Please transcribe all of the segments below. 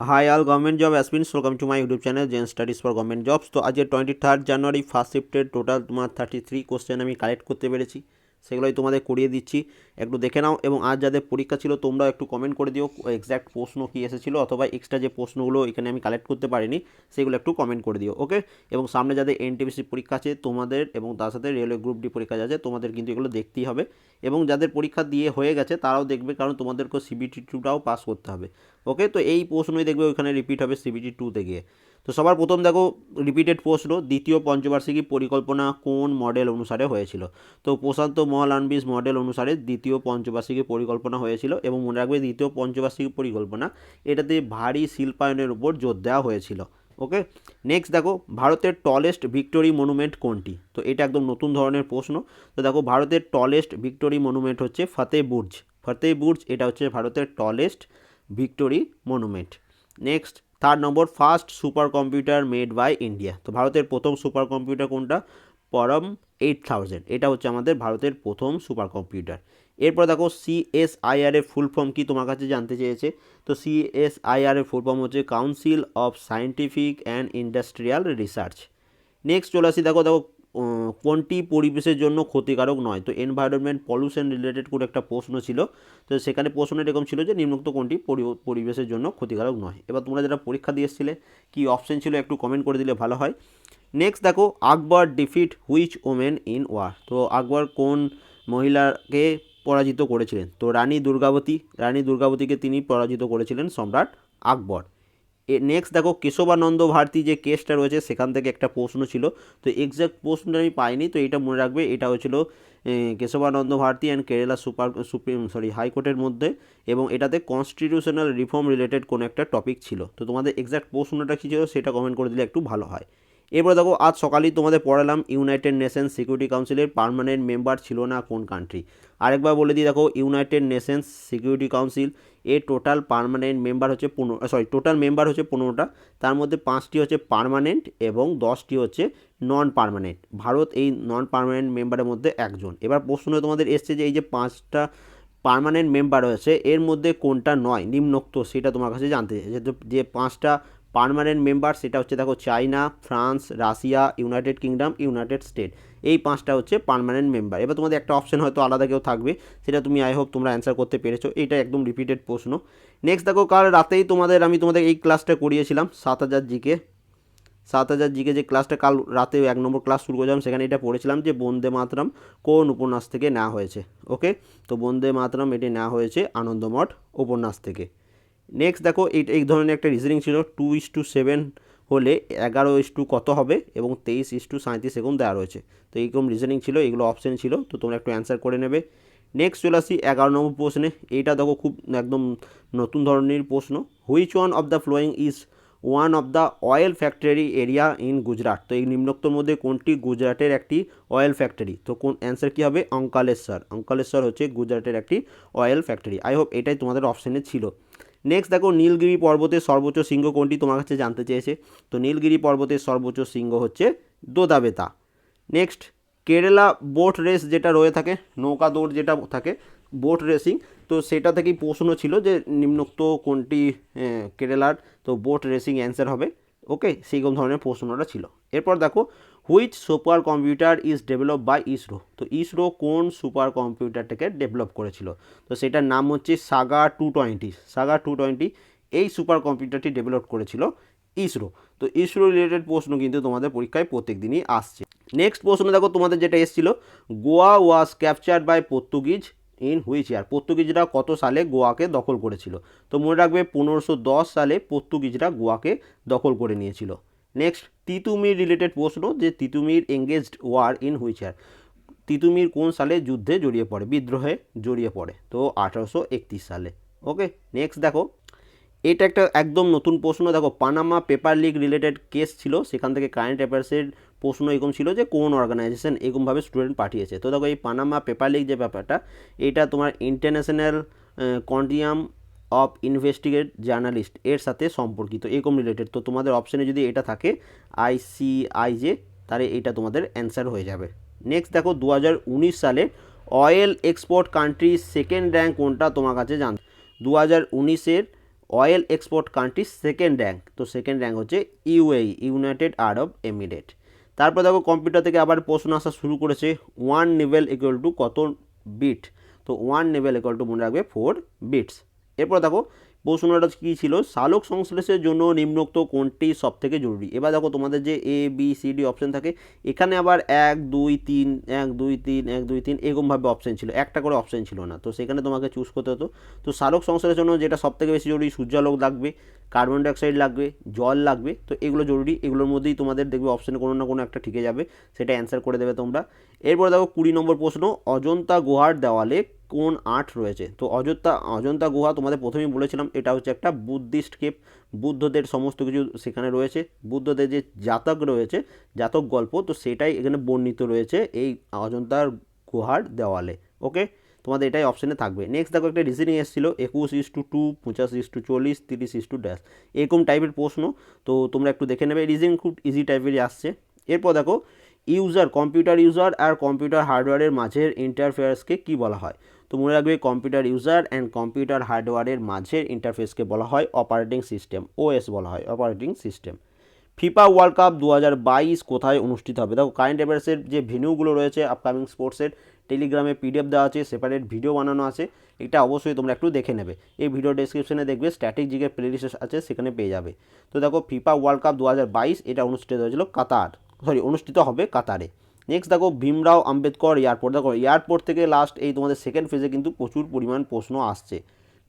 Hi all government job aspirants welcome to my YouTube channel Zen Studies for government jobs তো আজকে twenty third January first শিফটের total তোমার thirty three question আমি collect করতে পেরেছি। সেগুলোই তোমাদের করিয়ে দিচ্ছি। একটু দেখে নাও এবং আজ যাদের পরীক্ষা ছিল তোমরা একটু কমেন্ট করে দিও এক্স্যাক্ট প্রশ্ন কী এসেছিল অথবা এক্সট্রা যে প্রশ্নগুলো এখানে আমি কালেক্ট করতে পারিনি, সেগুলো একটু কমেন্ট করে দিও ওকে এবং সামনে যাদের এনটিপিসি পরীক্ষা আছে, তোমাদের এবং তার সাথে রেলওয়ে গ্রুপ ডি পরীক্ষা আছে, তোমাদের কিন্তু এগুলো দেখতেই হবে। এবং যাদের পরীক্ষা দিয়ে হয়ে গেছে, তারাও দেখবে কারণ তোমাদেরকে সিবিটি টুটাও পাস করতে হবে ওকে তো এই প্রশ্নই দেখবে ওইখানে রিপিট হবে সিবিটি টুতে গিয়ে। তো সবার প্রথম দেখো রিপিটেড প্রশ্ন, দ্বিতীয় পঞ্চবার্ষিকী পরিকল্পনা কোন মডেল অনুসারে হয়েছিল? তো প্রশান্ত মহল আনবিস মডেল অনুসারে দ্বিতীয় পঞ্চবার্ষিকী পরিকল্পনা হয়েছিল এবং মনে রাখবে দ্বিতীয় পঞ্চবার্ষিকী পরিকল্পনা এটাতে ভারী শিল্পায়নের উপর জোর দেওয়া হয়েছিল ওকে নেক্সট দেখো, ভারতের টলেস্ট ভিক্টোরি মনুমেন্ট কোনটি? তো এটা একদম নতুন ধরনের প্রশ্ন। তো দেখো, ভারতের টলেস্ট ভিক্টোরি মনুমেন্ট হচ্ছে ফতেহ বুর্জ ফতেহ বুর্জ এটা হচ্ছে ভারতের tallest victory monument next third number first super computer made by India তো ভারতের প্রথম সুপার কম্পিউটার কোনটা? পরম এইট থাউজেন্ড এটা হচ্ছে আমাদের ভারতের প্রথম সুপার কম্পিউটার এরপর দেখো সিএসআইআর এর ফুল ফর্ম কি তোমার কাছে জানতে চেয়েছে? তো সিএসআইআর এর ফুল ফর্ম হচ্ছে council of scientific and industrial research next চলে আসি, দেখো দেখো কোনটি পরিবেশের জন্য ক্ষতিকারক নয়। তো এনভায়রনমেন্ট পলিউশন রিলেটেড করে একটা প্রশ্ন ছিল। তো সেখানে প্রশ্ন এরকম ছিল যে নিম্নোক্ত কোনটি পরিবেশের জন্য ক্ষতিকারক নয়। এবার তোমরা যারা পরীক্ষা দিয়ে এসেছিলে, কী অপশন ছিল একটু কমেন্ট করে দিলে ভালো হয়। নেক্সট দেখো, Akbar defeat which women in war তো আকবর কোন মহিলাকে পরাজিত করেছিলেন? তো রানী দুর্গাবতী, রানী দুর্গাবতীকে তিনি পরাজিত করেছিলেন সম্রাট আকবর। নেক্সট দেখো কেশবানন্দ ভারতী যে কেসটা রয়েছে, সেখান থেকে একটা প্রশ্ন ছিল। তো এক্স্যাক্ট প্রশ্নটা আমি পাইনি, তো এটা মনে রাখবে, এটা হয়েছিল Kesavananda Bharati and Kerala super supreme sorry হাইকোর্টের মধ্যে এবং এটাতে কনস্টিটিউশনাল রিফর্ম রিলেটেড কোনো একটা টপিক ছিল। তো তোমাদের এক্স্যাক্ট প্রশ্নটা কী ছিল, সেটা কমেন্ট করে দিলে একটু ভালো হয়। এরপর দেখো, আজ সকালেই তোমাদের পড়ালাম ইউনাইটেড নেশনস সিকিউরিটি কাউন্সিলের পার্মানেন্ট মেম্বার ছিল না কোন কান্ট্রি আরেকবার বলে দিই, দেখো ইউনাইটেড নেশনস সিকিউরিটি কাউন্সিল এর টোটাল পারমানেন্ট মেম্বার হচ্ছে পনেরো সরি টোটাল মেম্বার হচ্ছে পনেরোটা। তার মধ্যে পাঁচটি হচ্ছে পারমানেন্ট এবং দশটি হচ্ছে নন পারমানেন্ট ভারত এই নন পারমানেন্ট মেম্বারের মধ্যে একজন। এবার প্রশ্ন তোমাদের এসছে যে এই যে পাঁচটা পারমানেন্ট মেম্বার রয়েছে, এর মধ্যে কোনটা নয়? নিম্নোক্ত সেটা তোমার কাছে জানতে চাই। যে যে পাঁচটা পার্মানেন্ট মেম্বার, সেটা হচ্ছে দেখো China, France, Russia, United Kingdom, United State. এই পাঁচটা হচ্ছে পারমানেন্ট মেম্বার। এবার তোমাদের একটা অপশন হয়তো আলাদা কেউ থাকবে, সেটা তুমি আই হোপ তোমরা অ্যান্সার করতে পেরেছ। এটা একদম রিপিটেড প্রশ্ন। নেক্সট দেখো, কাল রাতেই তোমাদের, আমি তোমাদের এই ক্লাসটা করিয়েছিলাম, সাত হাজার জিকে সাত হাজার জিকে যে ক্লাসটা কাল রাতে এক নম্বর ক্লাস শুরু করেছিলাম, সেখানে এটা পড়েছিলাম যে বন্দে মাতরম কোন উপন্যাস থেকে নেওয়া হয়েছে। ওকে তো বন্দে মাতরম এটি নেওয়া হয়েছে আনন্দমঠ উপন্যাস থেকে। নেক্সট দেখো, এই ধরনের একটা রিজনিং ছিল টু ইস টু সেভেন হলে এগারো ইস টু কত হবে এবং তেইশ ইস টু সাঁত্রিশ এরকম দেওয়া রয়েছে। তো এইরকম রিজনিং ছিল, এগুলো অপশন ছিল, তো তোমরা একটু অ্যান্সার করে নেবে। নেক্সট চলে আসি এগারো নম্বর প্রশ্নে। এইটা দেখো খুব একদম নতুন ধরনের প্রশ্ন। Which one of the following is one of the oil factory area in Gujarat তো এই নিম্নোক্তর মধ্যে কোনটি গুজরাটের একটি অয়েল ফ্যাক্টরি তো কোন অ্যান্সার কী হবে? অঙ্কালেশ্বর। অঙ্কালেশ্বর হচ্ছে গুজরাটের একটি অয়েল ফ্যাক্টরি আই হোপ এটাই তোমাদের অপশানে ছিল। নেক্সট দেখো নীলগিরি পর্বতের সর্বোচ্চ শৃঙ্গ কোনটি তোমার কাছে জানতে চেয়েছে? তো নীলগিরি পর্বতের সর্বোচ্চ শৃঙ্গ হচ্ছে Doddabetta. Next Kerala boat race যেটা রয়ে থাকে, নৌকা দৌড় যেটা থাকে বোট রেসিং তো সেটা থেকেই প্রশ্ন ছিল যে নিম্নোক্ত কোনটি কেরালার, তো বোট রেসিং অ্যান্সার হবে। ওকে সেইরকম ধরনের প্রশ্নটা ছিল। এরপর দেখো which super computer is develop by ISRO তো ইসরো কোন সুপার কম্পিউটারটাকে ডেভেলপ করেছিল? তো সেটার নাম হচ্ছে SAGA two twenty SAGA two twenty এই সুপার কম্পিউটারটি ডেভেলপ করেছিল ইসরো তো ইসরো রিলেটেড প্রশ্ন কিন্তু তোমাদের পরীক্ষায় প্রত্যেক দিনই আসছে। নেক্সট প্রশ্ন দেখো, তোমাদের যেটা এসেছিল, Goa was captured by Portuguese in which year পর্তুগিজরা কত সালে গোয়াকে দখল করেছিল? তো মনে রাখবে, পনেরোশো সালে পর্তুগিজরা গোয়াকে দখল করে নিয়েছিল। নেক্সট তিতুমির রিলেটেড প্রশ্ন যে Titumir engaged war in which year Titumir কোন সালে যুদ্ধে জড়িয়ে পড়ে? বিদ্রোহে জড়িয়ে পড়ে। তো আঠারোশো একত্রিশ সালে। ওকে নেক্সট দেখো। এটা একটা একদম নতুন প্রশ্ন। দেখো Panama paper leak related case ছিল। সেখান থেকে কারেন্ট অ্যাফেয়ার্সের প্রশ্ন এরকম ছিল যে কোন অর্গানাইজেশন এরকমভাবে স্টুডেন্ট পাঠিয়েছে। তো দেখো, এই পানামা পেপার লিক যে ব্যাপারটা, এটা তোমার international consortium of investigate journalist এর সাথে সম্পর্কিত, এরকম রিলেটেড তো তোমাদের অপশানে যদি এটা থাকে আইসিআইজে তাহলে এটা তোমাদের অ্যান্সার হয়ে যাবে। নেক্সট দেখো দু হাজার উনিশ সালে oil export country second rank কোনটা তোমার কাছে জান দু হাজার উনিশের oil export country second rank তো সেকেন্ড র্যাঙ্ক হচ্ছে ইউএই ইউনাইটেড আরব এমিরেট তারপর দেখো কম্পিউটার থেকে আবার প্রশ্ন আসা শুরু করেছে ওয়ান নেভেল ইকুয়াল টু কত বিট তো ওয়ান নেভেল ইকুয়াল টু মনে রাখবে ফোর বিটস এরপর দেখো প্রশ্নটা কী ছিল? সালোক সংশ্লেষের জন্য নিম্নোক্ত কোনটি সব থেকে জরুরি? এবার দেখো তোমাদের যে A B C D option থাকে, এখানে আবার এক, দুই, তিন, এক, দুই, তিন, এক, দুই, তিন এরকমভাবে অপশন ছিল। একটা করে অপশন ছিল না। তো সেখানে তোমাকে চুজ করতে হতো। তো সালোক সংশ্লেষের জন্য যেটা সব থেকে বেশি জরুরি, সূর্যালোক লাগবে কার্বন ডাইঅক্সাইড লাগবে, জল লাগবে, তো এগুলো জরুরি। এগুলোর মধ্যেই তোমাদের দেখবে অপশানে কোনো না কোনো একটা ঠিকে যাবে, সেটা অ্যান্সার করে দেবে তোমরা। এরপর দেখো কুড়ি নম্বর প্রশ্ন, অজন্তা গুহার দেওয়ালে কোন আর্ট রয়েছে। তো অযোধ্যা, অজন্তা গুহা তোমাদের প্রথমেই বলেছিলাম, এটা হচ্ছে একটা বুদ্ধিস্ট কেপ। বুদ্ধদের সমস্ত কিছু সেখানে রয়েছে। বুদ্ধদের যে জাতক রয়েছে, জাতক গল্প, তো সেটাই এখানে বর্ণিত রয়েছে এই অজন্তার গুহার দেওয়ালে। ওকে? তোমাদের এটাই অপশানে থাকবে। নেক্সট দেখো, একটা রিজনিং এসেছিল, একুশ ইস টু টু পঁচাশ ইস টু চল্লিশ, তিরিশ ইস টু ড্যাশ এরকম টাইপের প্রশ্ন, তো তোমরা একটু দেখে নেবে। রিজনিং খুব ইজি টাইপেরই আসছে। এরপর দেখো ইউজার কম্পিউটার ইউজার আর কম্পিউটার হার্ডওয়্যারের মাঝের ইন্টারফেয়ার্সকে কী বলা হয়? তো মনে রাখবে কম্পিউটার ইউজার অ্যান্ড কম্পিউটার হার্ডওয়্যারের মাঝের ইন্টারফেসকে বলা হয় অপারেটিং সিস্টেম ওএস বলা হয় operating system FIFA World Cup দু হাজার বাইশ কোথায় অনুষ্ঠিত হবে? দেখো কারেন্ট অ্যাফেয়ার্সের যে ভেনিউগুলো রয়েছে আপকামিং স্পোর্টসের টেলিগ্রামে পিডিএফ দেওয়া আছে সেপারেট ভিডিও বানানো আছে, এটা অবশ্যই তোমরা একটু দেখে নেবে। এই ভিডিও ডেসক্রিপশনে দেখবে স্ট্র্যাটেজিকের প্লেলিস্ট আছে, সেখানে পেয়ে যাবে। তো দেখো ফিফা ওয়ার্ল্ড কাপ দু হাজার বাইশ এটা অনুষ্ঠিত হয়েছিল কাতার সরি অনুষ্ঠিত হবে কাতারে। নেক্সট দেখো ভীমরাও আম্বেদকর এয়ারপোর্ট দেখো এয়ারপোর্ট থেকে লাস্ট এই তোমাদের সেকেন্ড ফেজে কিন্তু প্রচুর পরিমাণ প্রশ্ন আসছে।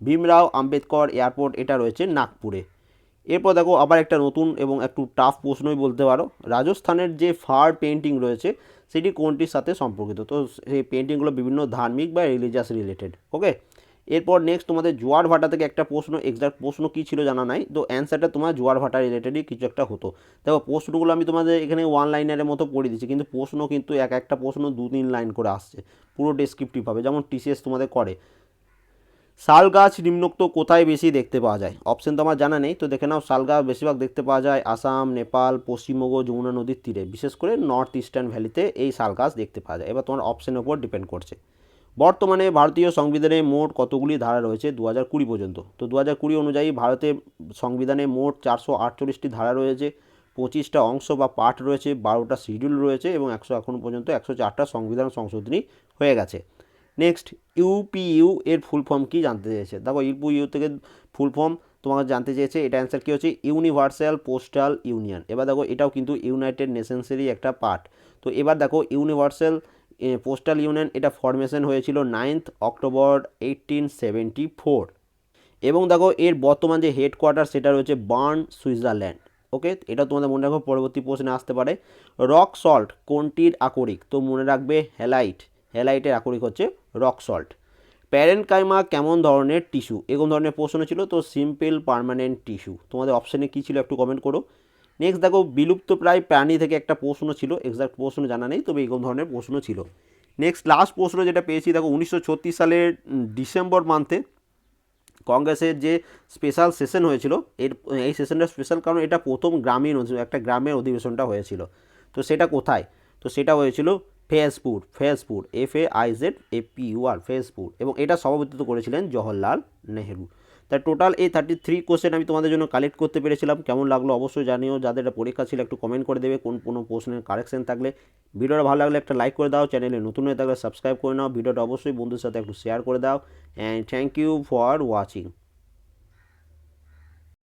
ভীমরাও আম্বেদকর এয়ারপোর্ট এটা রয়েছে নাগপুরে। এরপর দেখো আবার একটা নতুন এবং একটু টাফ প্রশ্নই বলতে পারো। রাজস্থানের যে ফার পেন্টিং রয়েছে, সেটি কোনটির সাথে সম্পর্কিত? তো সেই পেন্টিংগুলো বিভিন্ন ধার্মিক বা রিলিজিয়াস রিলেটেড ওকে এরপর নেক্সট তোমাদের জোয়ার ভাটা থেকে একটা প্রশ্ন এক্সাক্ট প্রশ্ন কী ছিল জানা নাই, তো অ্যান্সারটা তোমার জোয়ার ভাটা রিলেটেডই কিছু একটা হতো। দেখো, প্রশ্নগুলো আমি তোমাদের এখানে ওয়ান লাইনারের মতো পড়ে দিচ্ছি, কিন্তু প্রশ্ন কিন্তু এক একটা প্রশ্ন দু তিন লাইন করে আসছে, পুরো ডেসক্রিপটিভ হবে যেমন টিসিএস তোমাদের করে। শাল গাছ নিম্নোক্ত কোথায় বেশি দেখতে পাওয়া যায়? অপশন তো আমার জানা নেই, তো দেখে নাও, শাল গাছ বেশিরভাগ দেখতে পাওয়া যায় আসাম, নেপাল, পশ্চিমবঙ্গ, যমুনা নদীর তীরে, বিশেষ করে নর্থ ইস্টার্ন ভ্যালিতে এই শাল গাছ দেখতে পাওয়া যায়। এবার তোমার অপশনের উপর ডিপেন্ড করছে। বর্তমানে ভারতীয় সংবিধানে মোট কতগুলি ধারা রয়েছে? দু হাজার কুড়ি পর্যন্ত। তো দু হাজার কুড়ি অনুযায়ী ভারতের সংবিধানে মোট চারশো আটচল্লিশটি ধারা রয়েছে। পঁচিশটা অংশ বা পাঠ রয়েছে, বারোটা শিডিউল রয়েছে এবং একশো এখনও পর্যন্ত একশো চারটা সংবিধান সংশোধনী হয়ে গেছে। নেক্সট ইউপিইউ এর ফুল ফর্ম কী জানতে চেয়েছে? দেখো ইউপিইউ থেকে ফুল ফর্ম তোমাকে জানতে চেয়েছে, এটা অ্যান্সার কী হচ্ছে? Universal postal union. এবার দেখো, এটাও কিন্তু ইউনাইটেড নেশনসেরই একটা পার্ট তো এবার দেখো, ইউনিভার্সাল পোস্টাল ইউনিয়ন এটা ফরমেশন হয়েছিল ninth October eighteen seventy four এবং দেখো, এর বর্তমান যে হেডকোয়ার্টার সেটা রয়েছে বার্ন সুইজারল্যান্ড ওকে এটা তোমাদের মনে রাখো, পরবর্তী প্রশ্নে আসতে পারে। রক সল্ট কোনটির আকরিক? তো মনে রাখবে হ্যালাইট হ্যালাইটের আকরিক হচ্ছে রক সল্ট প্যারেন্ট কাইমা কেমন ধরনের টিস্যু এরকম ধরনের প্রশ্ন ছিল, তো সিম্পল পারমানেন্ট টিস্যু তোমাদের অপশানে কী ছিল একটু কমেন্ট করো। নেক্সট দেখো, বিলুপ্ত প্রায় প্রাণী থেকে একটা প্রশ্ন ছিল এক্সাক্ট প্রশ্ন জানা নেই, তবে এরকম ধরনের প্রশ্ন ছিল। নেক্সট লাস্ট প্রশ্ন যেটা পেয়েছি, দেখো, উনিশশো ছত্রিশ সালের ডিসেম্বর মান্থে কংগ্রেসের যে স্পেশাল সেশন হয়েছিল, এর, এই সেশনটা স্পেশাল কারণ এটা প্রথম গ্রামীণ একটা গ্রামের অধিবেশনটা হয়েছিল। তো সেটা কোথায়? তো সেটা হয়েছিল Faizpur Faizpur F A I Z A P U R Faizpur. এবং এটা সভাপতিত্ব করেছিলেন জওহরলাল নেহেরু। তাই টোটাল এই থার্টি থ্রি কোশ্চেন আমি তোমাদের জন্য কালেক্ট করতে পেরেছিলাম। কেমন লাগল অবশ্যই জানিও। যাদের পরীক্ষা ছিল একটু কমেন্ট করে দেবে কোন, কোনো প্রশ্নের কারেকশন থাকলে। ভিডিওটা ভালো লাগলে একটা লাইক করে দাও। চ্যানেলে নতুন হয়ে থাকলে সাবস্ক্রাইব করে নাও। ভিডিওটা অবশ্যই বন্ধুর সাথে একটু শেয়ার করে দাও। And thank you for watching